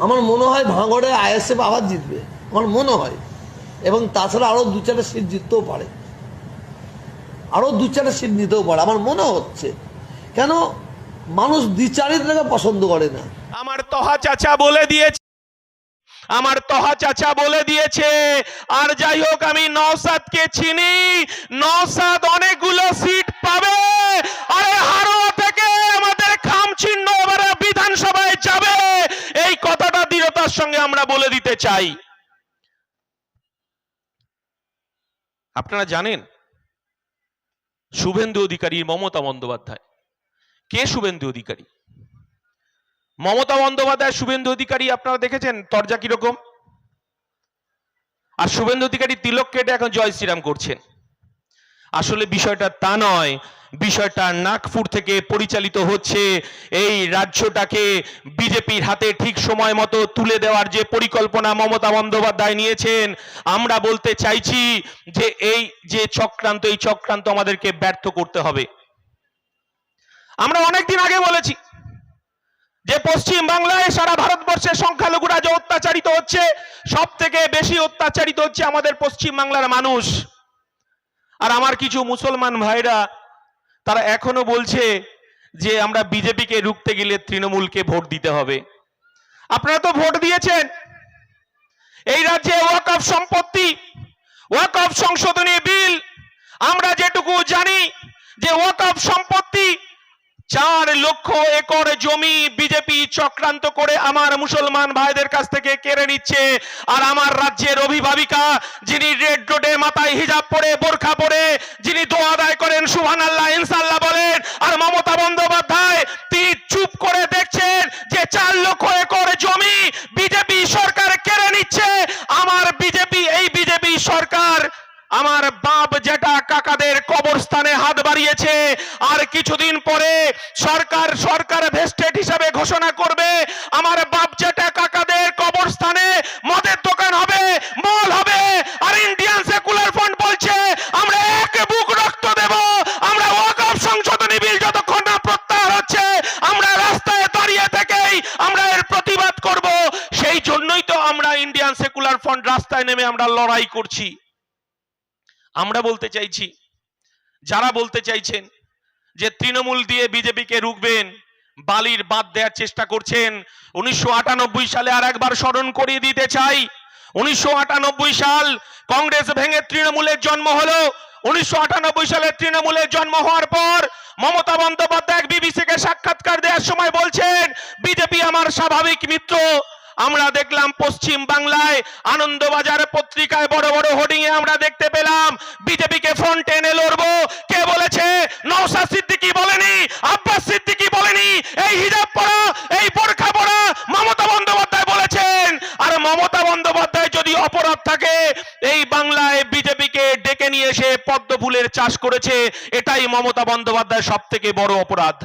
আমার মনে হয় ভাঙড়ে আইএসএফ আবার জিতবে। আমার মনে হয়। এবং তাছাড়া আরও দু চারটা সিট জিততেও পারে। আরও দু চারটা সিট নিতেও পারে। আমার মনে হচ্ছে। কেন? মানুষ দ্বিচারিত্রকে পছন্দ করে না। আমার তহা চাচা বলে দিয়েছে। আমার তহা চাচা বলে দিয়েছে। আর যাই হোক, আমি নওসাদকে চিনি। নওসাদ অনেকগুলো সিট পাবে। আরে হারোয়া থেকে আমাদের খাম চিহ্ন এবারে বিধানসভায় যাবে এই কথাটা দৃঢ়তার সঙ্গে আমরা বলে দিতে চাই। আপনারা জানেন, শুভেন্দু অধিকারী মমতা বন্দ্যোপাধ্যায়। কে শুভেন্দু অধিকারী? মমতা বন্দ্যোপাধ্যায়, শুভেন্দু অধিকারী, আপনারা দেখেছেন তরজা কীরকম? আর শুভেন্দু অধিকারী তিলক কেটে এখন জয় শ্রীরাম করছেন। আসলে বিষয়টা তা নয়। বিষয়টা নাগপুর থেকে পরিচালিত হচ্ছে। এই রাজ্যটাকে বিজেপির হাতে ঠিক সময় মতো তুলে দেওয়ার যে পরিকল্পনা মমতা বন্দ্যোপাধ্যায় নিয়েছেন, আমরা বলতে চাইছি যে এই যে চক্রান্ত, এই চক্রান্ত আমাদেরকে ব্যর্থ করতে হবে। আমরা অনেকদিন আগে বলেছি যে পশ্চিম বাংলায় সারা ভারতবর্ষের সংখ্যালঘুরা যে অত্যাচারিত হচ্ছে সব থেকে বেশি অত্যাচারিত হচ্ছে আমাদের পশ্চিম বাংলার মানুষ। আর আমার কিছু মুসলমান ভাইরা, তারা এখনও বলছে যে আমরা বিজেপিকে রুখতে গেলে তৃণমূলকে ভোট দিতে হবে। আপনারা তো ভোট দিয়েছেন। এই রাজ্যে ওয়াকফ সম্পত্তি ওয়াকফ সংশোধনী বিল, আমরা যেটুকু জানি যে ওয়াকফ সম্পত্তি চার লক্ষ একর জমি বিজেপি চক্রান্ত করে আমার মুসলমান ভাইদের কাছ থেকে কেড়ে নিচ্ছে। আর আমার রাজ্যের অভিভাবিকা যিনি রেড রোডে মাথায় হিজাব পরে, বোরখা পরে, যিনি দোয়া আদায় করেন সুহান আল্লাহ ইনসাল্লাহ বলেন, আর মমতা বন্দ্যোপাধ্যায় তিনি চুপ করে দেখছেন যে চার লক্ষ একর জমি বিজেপি সরকার কেড়ে নিচ্ছে। আমার বিজেপি এই বিজেপি সরকার আমার বাপ জেঠা কাকাদের কবরস্থানে হাত বাড়িয়েছে। আর কিছুদিন পরে সরকার সরকার ভেস্টেড হিসাবে ঘোষণা করবে, আমার বাপ জেঠা কাকাদের কবরস্থানে মদের দোকান হবে, মল হবে, আর ইন্ডিয়ান সেকুলার ফ্রন্ট বলছে, আমরা এক বুক রক্ত দেব, আমরা ওয়াকফ সংশোধনী বিল যতক্ষণ না প্রত্যাহার হচ্ছে, আমরা রাস্তায় দাঁড়িয়ে থেকেই আমরা এর প্রতিবাদ করব। সেই জন্যই তো আমরা ইন্ডিয়ান সেকুলার ফ্রন্ট রাস্তায় নেমে আমরা লড়াই করছি। আমরা বলতে চাইছি, যারা বলতে চাইছেন যে তৃণমূল দিয়ে বিজেপিকে রুখবেন, বালির বাদ দেওয়ার চেষ্টা করছেন, উনিশশো আটানব্বই সালে আর একবার স্মরণ করিয়ে দিতে চাই, উনিশশো আটানব্বই সাল কংগ্রেস ভেঙে তৃণমূলের জন্ম হলো, উনিশশো আটানব্বই সালে তৃণমূলের জন্ম হওয়ার পর মমতা বন্দ্যোপাধ্যায় বিবিসিকে সাক্ষাৎকার দেওয়ার সময় বলছেন, বিজেপি আমার স্বাভাবিক মিত্র আমরা দেখলাম পশ্চিম বাংলায়, আনন্দবাজার পত্রিকায় বড় বড় হোর্ডিং এ আমরা দেখতে পেলাম, বিজেপিকে ফ্রন্ট এনে লড়বো। কে বলেছে? নওশাদ সিদ্দিকী বলেনি, আব্বাস সিদ্দিকী বলেনি, এই হিজাব পরা, এই বোরখা পড়া মমতা বন্দ্যোপাধ্যায় বলেছেন। আর মমতা বন্দ্যোপাধ্যায় যদি অপরাধ থাকে, এই বাংলায় বিজেপিকে ডেকে নিয়ে এসে পদ্ম ফুলের চাষ করেছে, এটাই মমতা বন্দ্যোপাধ্যায় সব থেকে বড় অপরাধ।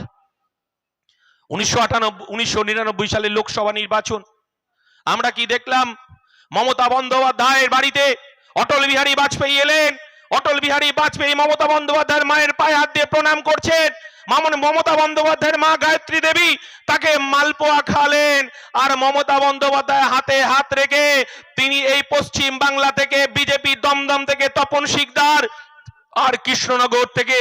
উনিশশো আটানব্বই, উনিশশো নিরানব্বই সালে লোকসভা নির্বাচন আমরা কি দেখলাম? মমতা বন্দ্যোপাধ্যায়ের বাড়িতে অটল বিহারী বাজপেয়ী এলেন। অটল বিহারী বাজপেয়ী মমতা বন্দ্যোপাধ্যায়ের মায়ের পায়ে হাত দিয়ে প্রণাম করছেন। মামন মমতা বন্দ্যোপাধ্যায়ের মা গায়ত্রী দেবী তাকে মালপোয়া খালেন আর মমতা বন্দ্যোপাধ্যায় হাতে হাত রেখে তিনি এই পশ্চিম বাংলা থেকে, বিজেপি দমদম থেকে তপন শিকদার আর কৃষ্ণনগর থেকে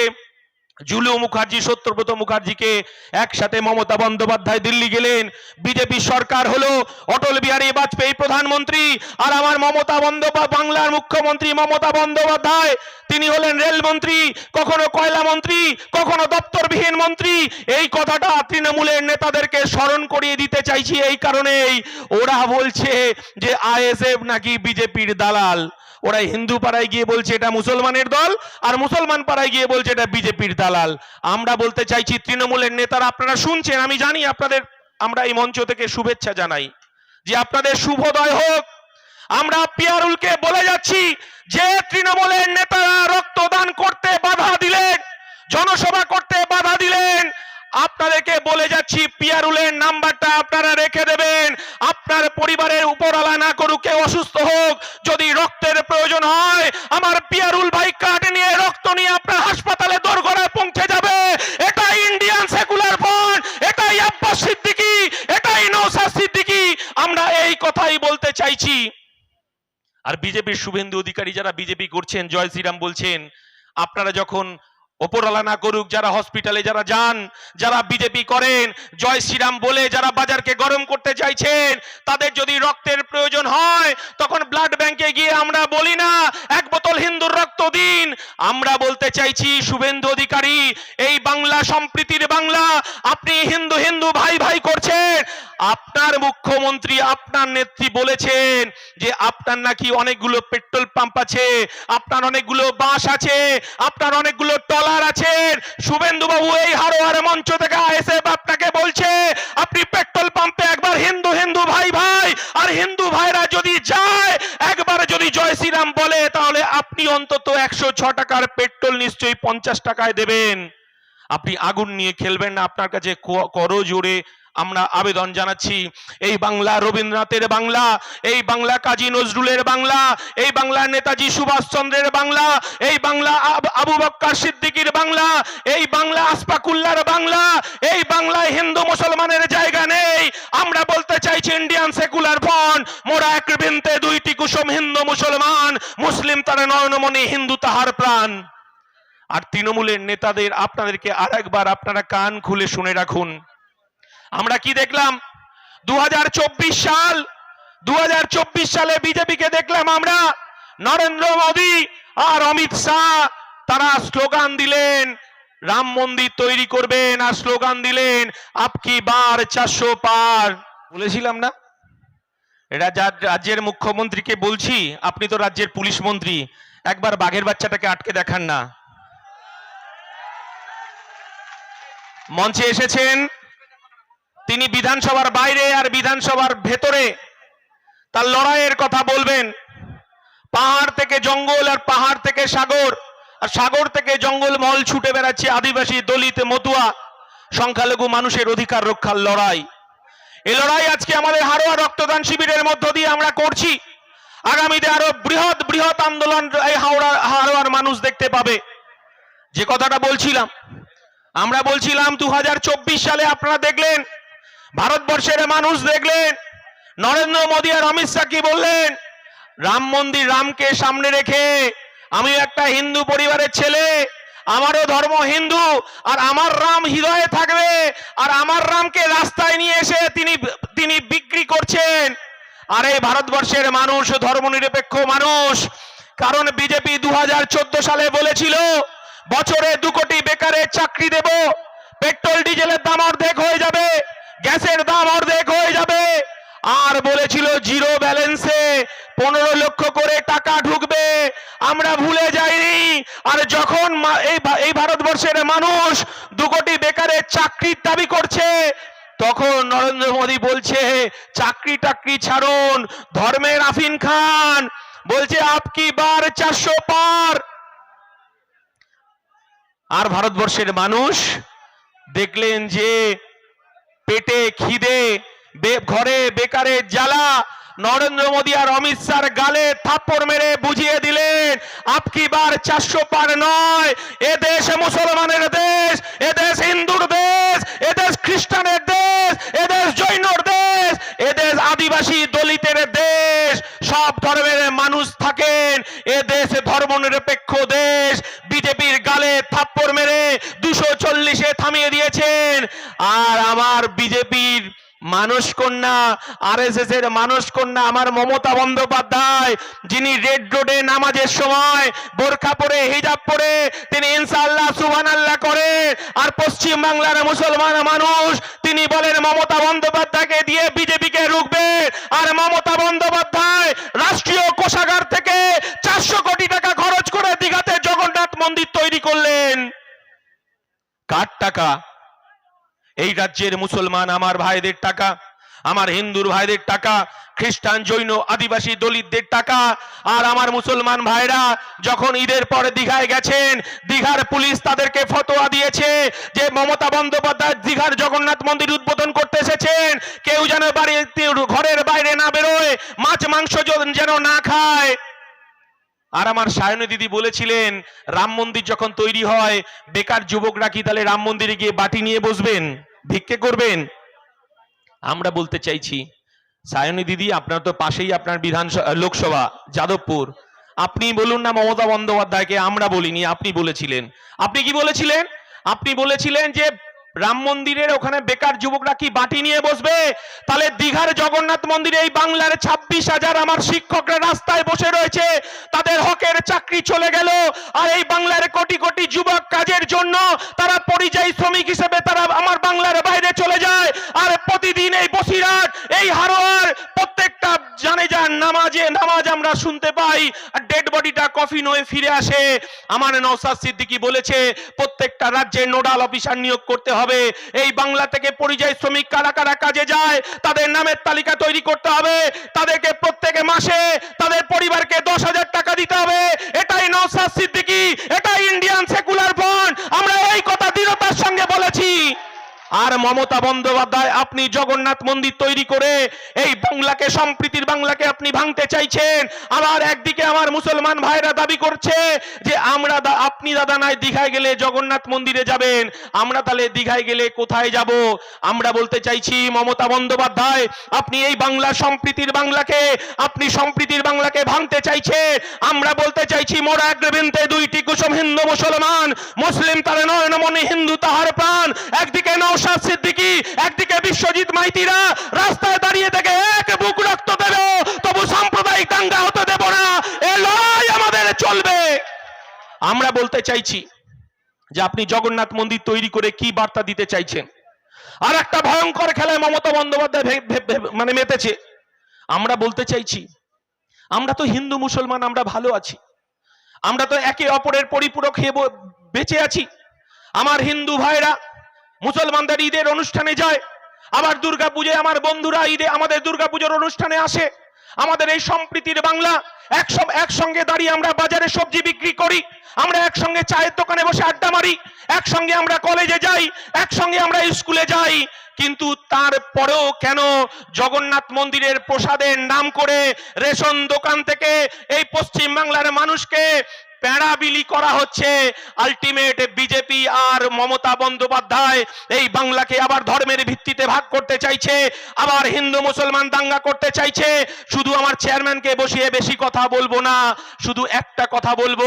জুলু মুখার্জি, সত্যব্রত মুখার্জিকে একসাথে মমতা বন্দ্যোপাধ্যায় দিল্লি গেলেন। বিজেপি সরকার হলো অটল বিহারী বাজপেয়ী প্রধানমন্ত্রী আর আমার মমতা বন্দ্যোপাধ্যায় বাংলার মুখ্যমন্ত্রী মমতা বন্দ্যোপাধ্যায়। তিনি হলেন রেলমন্ত্রী কখনো কয়লা মন্ত্রী, কখনো দপ্তরবিহীন মন্ত্রী। এই কথাটা তৃণমূলের নেতাদেরকে স্মরণ করিয়ে দিতে চাইছি এই কারণেই। ওরা বলছে যে আইএসএফ নাকি বিজেপির দালাল। ওরা হিন্দু পাড়ায় গিয়ে বলছে এটা মুসলমানের দল, আর মুসলমান পাড়ায় গিয়ে বলছে এটা বিজেপির দালাল। আমরা বলতে চাইছি, তৃণমূলের নেতারা আপনারা শুনছেন, আমি জানি আপনাদের, আমরা এই মঞ্চ থেকে শুভেচ্ছা জানাই, যে আপনাদের শুভোদয় হোক। আমরা পিয়ারুলকে বলে যাচ্ছি, যে তৃণমূলের নেতারা রক্তদান করতে বাধা দিলেন, জনসভা করতে বাধা দিলেন আপনাদেরকে বলে যাচ্ছি পিয়ারুলের নাম্বারটা আপনারা রেখে দেবেন। আপনার পরিবারের উপরওয়ালা না করুক, কেউ অসুস্থ হোক, যদি রক্তের প্রয়োজন হয়, আমার পিয়ারুল ভাই কার্ড নিয়ে, রক্ত নিয়ে আপনার হাসপাতালে দোরগোড়ায় পৌঁছে যাবে। এটা ইন্ডিয়ান সেকুলার ফ্রন্ট এটাই আব্বাস সিদ্দিকী, এটাই নৌসাদ সিদ্দিকী। আমরা এই কথাই বলতে চাইছি। আর বিজেপির শুভেন্দু অধিকারী যারা বিজেপি করছেন, জয় শ্রীরাম বলছেন, আপনারা যখন ওপরওয়ালা না করুক যারা হসপিটালে যারা যান, যারা বিজেপি করেন, জয় শ্রীরাম বলে যারা বাজারকে গরম করতে চাইছেন, তাদের যদি রক্তের প্রয়োজন হয়, তখন ব্লাড ব্যাংকে গিয়ে আমরা বলি না, এক বোতল হিন্দুর রক্ত দিন। আমরা বলতে চাইছি, শুভেন্দু অধিকারী, এই বাংলা সম্প্রীতির বাংলা, আপনি হিন্দু হিন্দু ভাই ভাই আপনার মুখ্যমন্ত্রী আপনার নেত্রী বলেছেন যে আপনার নাকি অনেকগুলো পেট্রোল পাম্প আছে, আপনার অনেকগুলো বাস আছে, আপনার অনেকগুলো টলার আছে। শুভেন্দু বাবু এই হারোয়ার মঞ্চ থেকে এসে আপনাকে বলছে, আপনি পেট্রোল পাম্পে একবার হিন্দু হিন্দু ভাই ভাই আর হিন্দু ভাইরা যদি যায়, একবার যদি জয় শ্রীরাম বলে, তাহলে আপনি অন্তত একশো ছ টাকার পেট্রোল নিশ্চয়ই পঞ্চাশ টাকায় দেবেন। আপনি আগুন নিয়ে খেলবেন না, আপনার কাছে করো জোরে আমরা আবেদন জানাচ্ছি, এই বাংলা রবীন্দ্রনাথের বাংলা, এই বাংলা কাজী নজরুলের বাংলা, এই বাংলা নেতাজি সুভাষচন্দ্রের বাংলা, এই বাংলা আব- বক্কর সিদ্দিকীর বাংলা, এই বাংলা আসপাকুল্লার বাংলা, এই বাংলায় হিন্দু মুসলমানের জায়গা নেই। আমরা বলতে চাইছি ইন্ডিয়ান সেকুলার ফ্রন্ট, মোরা এক বৃন্তে দুইটি কুসুম হিন্দু মুসলমান, মুসলিম তার নয়নমণি, হিন্দু তাহার প্রাণ। আর তৃণমূলের নেতাদের আপনাদেরকে আর একবার আপনারা কান খুলে শুনে রাখুন। আমরা কি দেখলাম? দু হাজার চব্বিশ সাল দু হাজার চব্বিশ সালে বিজেপিকে দেখলাম আমরা। নরেন্দ্র মোদী আর অমিত শাহ, তারা স্লোগান দিলেন, রাম মন্দির তৈরি করবেন আর স্লোগান দিলেন আপকি বার চারশো পার। বলেছিলাম না? এটা যার রাজ্যের মুখ্যমন্ত্রীকে বলছি, আপনি তো রাজ্যের পুলিশ মন্ত্রী। একবার বাঘের বাচ্চাটাকে আটকে দেখান না। মঞ্চে এসেছেন তিনি বিধানসভার বাইরে আর বিধানসভার ভেতরে তার লড়াইয়ের কথা বলবেন। পাহাড় থেকে জঙ্গল আর পাহাড় থেকে সাগর, আর সাগর থেকে জঙ্গল মহল ছুটে বেড়াচ্ছে আদিবাসী দলিত মতুয়া সংখ্যালঘু মানুষের অধিকার রক্ষার লড়াই। এই লড়াই আজকে আমাদের হারোয়া রক্তদান শিবিরের মধ্য দিয়ে আমরা করছি। আগামীতে আরও বৃহৎ বৃহৎ আন্দোলন এই হাওড়া হারোয়ার মানুষ দেখতে পাবে। যে কথাটা বলছিলাম, আমরা বলছিলাম দু হাজার চব্বিশ সালে আপনারা দেখলেন ভারতবর্ষের মানুষ দেখলেন, নরেন্দ্র মোদী আর অমিত শাহ কি বললেন? রাম মন্দির রামকে সামনে রেখে আমি একটা হিন্দু পরিবারের ছেলে, আমারও ধর্ম হিন্দু, আর আমার রাম হৃদয়ে থাকবে, আর আমার রামকে রাস্তায় নিয়ে এসে তিনি তিনি বিক্রি করছেন। আর এই ভারতবর্ষের মানুষ, ধর্মনিরপেক্ষ মানুষ, কারণ বিজেপি দু হাজার চোদ্দ সালে বলেছিল, বছরে দু কোটি বেকারের চাকরি দেব, পেট্রোল, ডিজেলের দাম অর্ধেক হয়ে যাবে। গ্যাসের দাম অর্ধেক হয়ে যাবে। আর বলেছিল জিরো ব্যালেন্সে পনেরো লক্ষ করে টাকা ঢুকবে। আমরা ভুলে যাইনি। আর যখন এই ভারতবর্ষের মানুষ দু কোটি বেকারের চাকরির দাবি করছে, তখন নরেন্দ্র মোদী বলছে, চাকরি টাকরি ছাড়ুন, ধর্মের আফিন খান। বলছে আপকি বার চারশো পার? আর ভারতবর্ষের মানুষ দেখলেন যে পেটে খিদে ঘরে বেকারের জ্বালা, নরেন্দ্র মোদী আর অমিত শাহর গালে থাপ্পড় মেরে বুঝিয়ে দিলেন আপকি বার চারশো পার নয়। এ দেশ মুসলমানের দেশ, এ দেশ হিন্দুর দেশ, এ দেশ খ্রিস্টানের দেশ, এ দেশ জৈনর দেশ, এ দেশ আদিবাসী দলিতের দেশ। সব ধর্মের মানুষ থাকেন, এ দেশ ধর্মনিরপেক্ষ দেশ বিজেপির গালে থাপ্পড় মেরে দুশো চল্লিশে থামিয়ে দিয়েছেন। আর আমার বিজেপির মানুষ কন্যা আর এস এর মানুষ কন্যা আমার মমতা বন্দ্যোপাধ্যায়, যিনি রেড রোডে নামাজের সময় বোরখা পরে, হিজাব পরে, তিনি ইনশাআল্লাহ সুবহান আল্লাহ করে আর পশ্চিম বাংলার মুসলমান মানুষ, তিনি বলেন, মমতা বন্দ্যোপাধ্যায়কে দিয়ে বিজেপিকে রুখবে। আর মমতা বন্দ্যোপাধ্যায় রাষ্ট্রীয় কোষাগার থেকে চারশো কোটি টাকা খরচ করে দীঘাতে জগন্নাথ মন্দির তৈরি করলেন কার টাকা। এই রাজ্যের মুসলমান আমার ভাইদের টাকা, আমার হিন্দুর ভাইদের টাকা, খ্রিস্টান, জৈন, আদিবাসী দলিতদের টাকা। আর আমার মুসলমান ভাইরা যখন ঈদের পরে দীঘায় গেছেন, দীঘার পুলিশ তাদেরকে ফতোয়া দিয়েছে যে মমতা বন্দ্যোপাধ্যায় দীঘার জগন্নাথ মন্দির উদ্বোধন করতে এসেছেন। কেউ যেন বাড়ি ঘরের বাইরে না বেরোয়, মাছ, মাংস যেন না খায়। আর আমার সায়নী দিদি বলেছিলেন, রাম মন্দির যখন তৈরি হয়, বেকার যুবকরা কি তাহলে রাম মন্দিরে গিয়ে বাটি নিয়ে বসবেন? ভিক্ষে করবেন? আমরা বলতে চাইছি সায়নী দিদি, আপনার তো পাশেই আপনার বিধান লোকসভা, যাদবপুর। আপনি বলুন না, মমতা বন্দ্যোপাধ্যায়কে আমরা বলিনি, আপনি বলেছিলেন। আপনি কি বলেছিলেন? আপনি বলেছিলেন যে রাম মন্দিরের ওখানে বেকার যুবকরা কি বাটি নিয়ে বসবে? তাহলে দীঘার জগন্নাথ মন্দিরে, এই বাংলার ছাব্বিশ হাজার আমার শিক্ষকরা রাস্তায় বসে রয়েছে, তাদের হকের চাকরি চলে গেল, আর এই বাংলার কোটি কোটি যুবক কাজের জন্য তারা পরিযায়ী শ্রমিক হিসেবে তারা আমার বাংলার বাইরে চলে যায়, আর প্রতিদিন এই বসিরহাট, এই হারোয়ার প্রত্যেকটা জানে যান নামাজে নামাজ আমরা শুনতে পাই, আর ডেড বডিটা কফিন হয়ে ফিরে আসে। আমার নওসাদ সিদ্দিকি বলেছে, প্রত্যেকটা রাজ্যে নোডাল অফিসার নিয়োগ করতে হবে। এই বাংলা থেকে পরিযায়ী শ্রমিক কারা কারা কাজে যায়, তাদের নামের তালিকা তৈরি করতে হবে। তাদেরকে প্রত্যেকে মাসে তাদের পরিবারকে দশ হাজার টাকা দিতে হবে। এটাই নওসাদ সিদ্দিকি, এটাই ইন্ডিয়ান সেকুলার ফ্রন্ট আমরা এই কথা দৃঢ়তার সঙ্গে বলেছি। আর মমতা বন্দ্যোপাধ্যায়, আপনি জগন্নাথ মন্দির তৈরি করে এই বাংলাকে, সম্প্রীতির বাংলাকে আপনি ভাঙতে চাইছেন। আবার একদিকে আমার মুসলমান ভাইরা দাবি করছে যে, আমরা আপনি দাদা নাই, দীঘায় গেলে জগন্নাথ মন্দিরে যাবেন। আমরা তাহলে দীঘায় গেলে কোথায় যাব? আমরা বলতে চাইছি, মমতা বন্দ্যোপাধ্যায়, আপনি এই বাংলা, সম্প্রীতির বাংলাকে, আপনি সম্প্রীতির বাংলাকে ভাঙতে চাইছে। আমরা বলতে চাইছি, মোরা আগ্রবিন্দে দুইটি কুসুম হিন্দু মুসলমান, মুসলিম তার নয়ন মনে হিন্দু তাহার প্রাণ। একদিকে নৌশাদ সিদ্দিকী, একদিকে বিশ্বজিৎ মাইতিরা রাস্তায় দাঁড়িয়ে থেকে এক বুক রক্ত দেবে, তবু সাম্প্রদায়িক দাঙ্গা হতে দেব না। এ লড়াই আমাদের চলবে। আমরা বলতে চাইছি যে আপনি জগন্নাথ মন্দির তৈরি করে কি বার্তা দিতে চাইছেন? আর একটা ভয়ঙ্কর খেলায় মমতা বন্দ্যোপাধ্যায় মানে মেতেছে। আমরা বলতে চাইছি, আমরা তো হিন্দু মুসলমান, আমরা ভালো আছি। আমরা তো একে অপরের পরিপূরক হয়ে বেঁচে আছি। আমার হিন্দু ভাইরা মুসলমানদের ঈদের অনুষ্ঠানে যায়। আবার দুর্গা পুজোয় আমার বন্ধুরা ঈদে আমাদের দুর্গা পুজোর অনুষ্ঠানে আসে। আমাদের এই সম্প্রীতির বাংলা একসব একসঙ্গে দাঁড়িয়ে আমরা বাজারে সবজি বিক্রি করি। আমরা একসঙ্গে চায়ের দোকানে বসে আড্ডা মারি। একসঙ্গে আমরা কলেজে যাই। একসঙ্গে আমরা স্কুলে যাই। কিন্তু তারপরেও কেন জগন্নাথ মন্দিরের প্রসাদের নাম করে রেশন দোকান থেকে এই পশ্চিম বাংলার মানুষকে প্যাড়া বিলি করা হচ্ছে। আলটিমেট বিজেপি আর মমতা বন্দ্যোপাধ্যায় এই বাংলাকে আবার ধর্মের ভিত্তিতে ভাগ করতে চাইছে, আবার হিন্দু মুসলমান দাঙ্গা করতে চাইছে। শুধু আমার চেয়ারম্যানকে বসিয়ে বেশি কথা বলব না, শুধু একটা কথা বলব।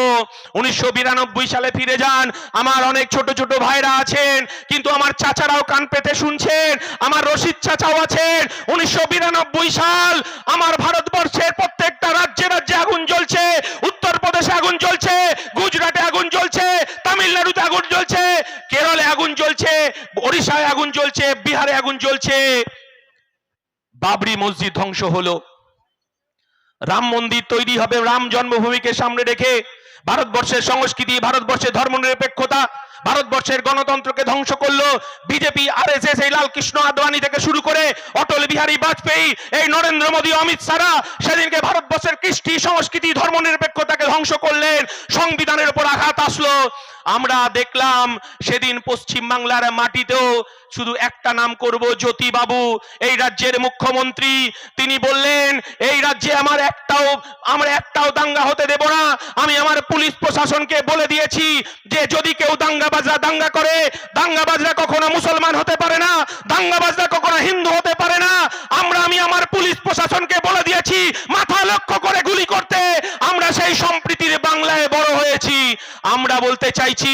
উনিশশো বিরানব্বই সালে ফিরে যান, আমার অনেক ছোট ছোট ভাইরা আছেন, কিন্তু আমার চাচারাও কান পেতে শুনছেন, আমার রশিদ চাচাও আছেন। উনিশশো বিরানব্বই সাল আমার ভারতবর্ষের প্রত্যেকটা রাজ্যে রাজ্যে আগুন জ্বলছে উত্তরপ্রদেশে আগুন চলছে গুজরাটে আগুন চলছে তামিলনাড়ুতে আগুন জ্বলছে, কেরলে আগুন চলছে ওড়িশায় আগুন চলছে বিহারে আগুন চলছে বাবরি মসজিদ ধ্বংস হলো। রাম মন্দির তৈরি হবে, রাম জন্মভূমিকে সামনে রেখে ভারতবর্ষের সংস্কৃতি, ভারতবর্ষের ধর্মনিরপেক্ষতা ভারতবর্ষের গণতন্ত্রকে ধ্বংস করল। বিজেপি আর এস এস এই লাল কৃষ্ণ আদবানি থেকে শুরু করে অটল বিহারী বাজপেয়ী, এই নরেন্দ্র মোদী, অমিত শাহরা সেদিনকে ভারতবর্ষের কৃষ্টি, সংস্কৃতি, ধর্মনিরপেক্ষতাকে ধ্বংস করলেন। সংবিধানের উপর আঘাত আসলো। আমরা দেখলাম সেদিন পশ্চিম বাংলার মাটিতেও শুধু একটা নাম করব জ্যোতি বাবু এই রাজ্যের মুখ্যমন্ত্রী, তিনি বললেন, এই রাজ্যে আমার একটাও, আমরা একটাও দাঙ্গা হতে দেব না। আমি আমার পুলিশ প্রশাসনকে বলে দিয়েছি যে যদি কেউ দাঙ্গাবাজরা দাঙ্গা করে, দাঙ্গাবাজরা কখনো মুসলমান হতে পারে না, দাঙ্গাবাজরা কখনো হিন্দু হতে পারে না। আমরা, আমি আমার পুলিশ প্রশাসনকে বলে দিয়েছি, মাথা লক্ষ্য করে গুলি করতে। আমরা সেই সম্প্রীতির বাংলায় বড় হয়েছি। আমরা বলতে চাইছি,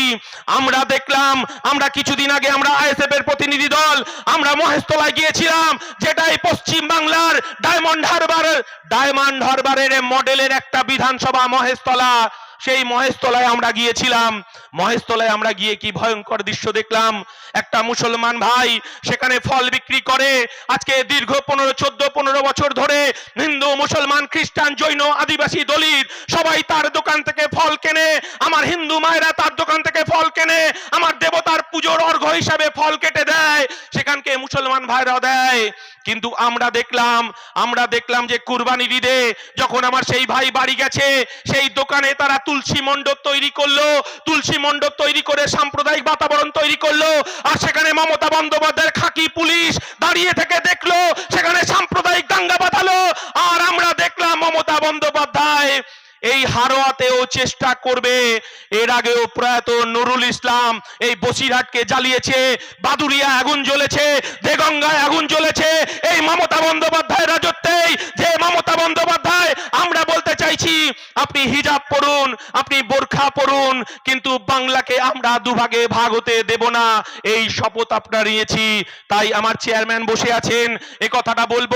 আমরা দেখলাম, আমরা কিছুদিন আগে আমরা আইএসএফ এর প্রতিনিধি দল, আমরা মহেশতলায় গিয়েছিলাম, যেটাই পশ্চিম বাংলার ডায়মন্ড হারবার, ডায়মন্ড হারবারের মডেলের একটা বিধানসভা মহেশতলা। সেই মহেশতলায় আমরা গিয়েছিলাম। মহেশতলায় আমরা গিয়ে কি ভয়ঙ্কর দৃশ্য দেখলাম? একটা মুসলমান ভাই সেখানে ফল বিক্রি করে। আজকে দীর্ঘ পনেরো, চোদ্দ, পনেরো বছর ধরে হিন্দু, মুসলমান, খ্রিস্টান, জৈন, আদিবাসী দলিত সবাই তার দোকান থেকে ফল কেনে। আমার হিন্দু মায়েরা তার দোকান থেকে ফল কেনে। আমার দেবতার পুজোর অর্ঘ্য হিসাবে ফল কেটে দেয়। সেখানকে মুসলমান ভাইরা দেয়। কিন্তু আমরা দেখলাম আমরা দেখলাম যে কুরবানি ঈদে যখন আমার সেই ভাই বাড়ি গেছে, সেই দোকানে তারা তুলসী মণ্ডপ তৈরি করল। তুলসী মণ্ডপ তৈরি করে সাম্প্রদায়িক বাতাবরণ তৈরি করল। আর সেখানে মমতা বন্দ্যোপাধ্যায়ের খাকি পুলিশ দাঁড়িয়ে থেকে দেখল, সেখানে সাম্প্রদায়িক দাঙ্গা বাঁধালো, আর আমরা দেখলাম মমতা বন্দ্যোপাধ্যায় এই হারোয়াতেও চেষ্টা করবে। এর আগেও প্রয়াত নুরুল ইসলাম এই বসিরহাটকে জ্বালিয়েছে। বাদুরিয়া আগুন জ্বলেছে, দেগঙ্গায় আগুন জ্বলেছে। এই মমতা বন্দ্যোপাধ্যায় রাজত্বেই যে মমতা বন্দ্যোপাধ্যায়, আমরা বলতে চাইছি, আপনি হিজাব পড়ুন, আপনি বোরখা পড়ুন, কিন্তু বাংলাকে আমরা দুভাগে ভাগ হতে দেব না। এই শপথ আপনার নিয়েছি, তাই আমার চেয়ারম্যান বসে আছেন। এ কথাটা বলব,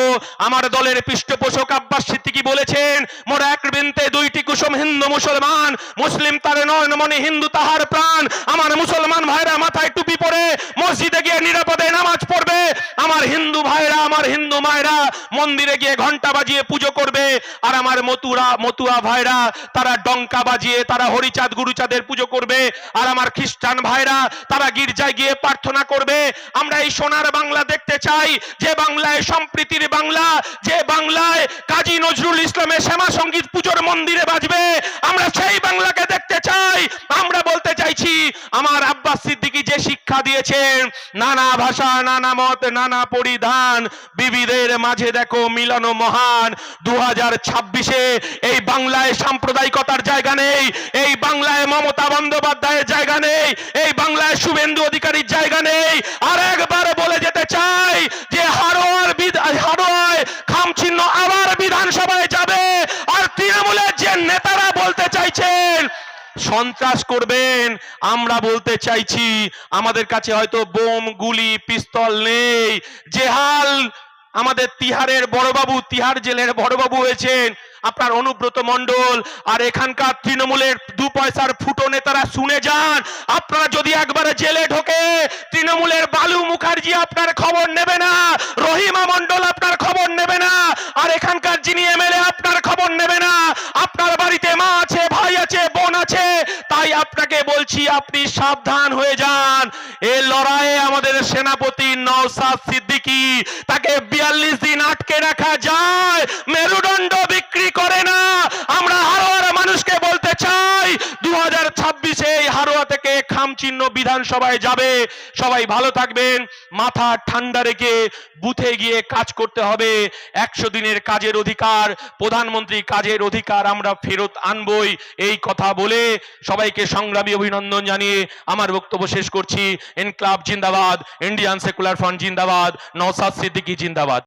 আমার দলের পৃষ্ঠপোষক আব্বাস সিদ্দিকী বলেছেন, মোরা এক বৃন্তে দুইটি কুসুম হিন্দু মুসলমান, মুসলিম তার নয়ন মনে হিন্দু তাহার প্রাণ। আমার মুসলমান ভাইরা মাথায় টুপি পরে মসজিদে গিয়ে নিরাপদে নামাজ পড়বে। আমার হিন্দু ভাইরা, আমার হিন্দু মায়েরা মন্দিরে গিয়ে ঘণ্টা বাজিয়ে পুজো করবে। আর আমার মতুরা, মতুয়া ভাইরা, তারা ডঙ্কা বাজিয়ে, তারা হরিচাঁদ, গুরুচাঁদের পুজো করবে। আর আমার খ্রিস্টান ভাইরা, তারা গির্জায় গিয়ে প্রার্থনা করবে। আমরা এই সোনার বাংলা দেখতে চাই। যে বাংলায় সম্প্রীতির বাংলা, যে বাংলায় কাজী নজরুল ইসলামের শ্যামা সংগীত পুজোর মন্দিরে বাজবে। আমরা সেই বাংলাকে দেখতে চাই। আমরা বলতে চাইছি, আমার আব্বাস সিদ্দিকী যে শিক্ষা দিয়েছেন, নানা ভাষা, নানা মত, নানা পরিধান বিবিধের মাঝে দেখো মিলন মহান। দু হাজার ছাব্বিশে এই বাংলায় সাম্প্রদায়িকতার জায়গা নেই, এই বাংলায় মমতা বন্দ্যোপাধ্যায়ের জায়গা নেই, এই বাংলায় শুভেন্দু অধিকারীর জায়গা নেই। আর একবার বলে যেতে চাই যে হারোয়ার বিধ- হারোয়ায় খামচিহ্ন আবার বিধানসভায় যাবে আর তৃণমূলের যে নেতারা বলতে চাইছেন? সন্ত্রাস করবেন। আমরা বলতে চাইছি, আমাদের কাছে হয়তো বোম, গুলি, পিস্তল নেই। যে হাল আমাদের তিহারের বড়বাবু, তিহার জেলের বড়বাবু হয়েছেন। আপনার অনুব্রত মণ্ডল আর এখানকার তৃণমূলের দু পয়সার ফুটো নেতারা শুনে যান। আপনারা যদি একবারে জেলে ঢোকে, তৃণমূলের বালু মুখার্জি আপনার খবর নেবে না, রহিমা মণ্ডল আপনার খবর নেবে না, আর এখানকার যিনি এমএলএ আপনার খবর নেবে না। আপনার বাড়িতে মা আছে, ভাই আছে, বোন আছে, তাই আপনাকে বলছি আপনি সাবধান হয়ে যান। এই লড়াইয়ে আমাদের সেনাপতি নওসাদ সিদ্দিকী, তাকে বিয়াল্লিশ দিন আটকে রাখা যায়। মেরুদণ্ড বিক্রি করে না আমরা হারোয়ার মানুষকে বলতে চাই দু হাজার ছাব্বিশে এই হারোয়া খামচিহ্ন বিধানসভায় যাবে। সবাই ভালো থাকবেন। মাথা ঠান্ডা রেখে বুথে গিয়ে কাজ করতে হবে। একশো দিনের কাজের অধিকার, প্রধানমন্ত্রী কাজের অধিকার আমরা ফেরত আনবই। এই কথা বলে সবাইকে সংগ্রামী অভিনন্দন জানিয়ে আমার বক্তব্য শেষ করছি। এনক্লাব জিন্দাবাদ, ইন্ডিয়ান সেকুলার ফ্রন্ট জিন্দাবাদ নওসাদ সিদ্দিকী জিন্দাবাদ।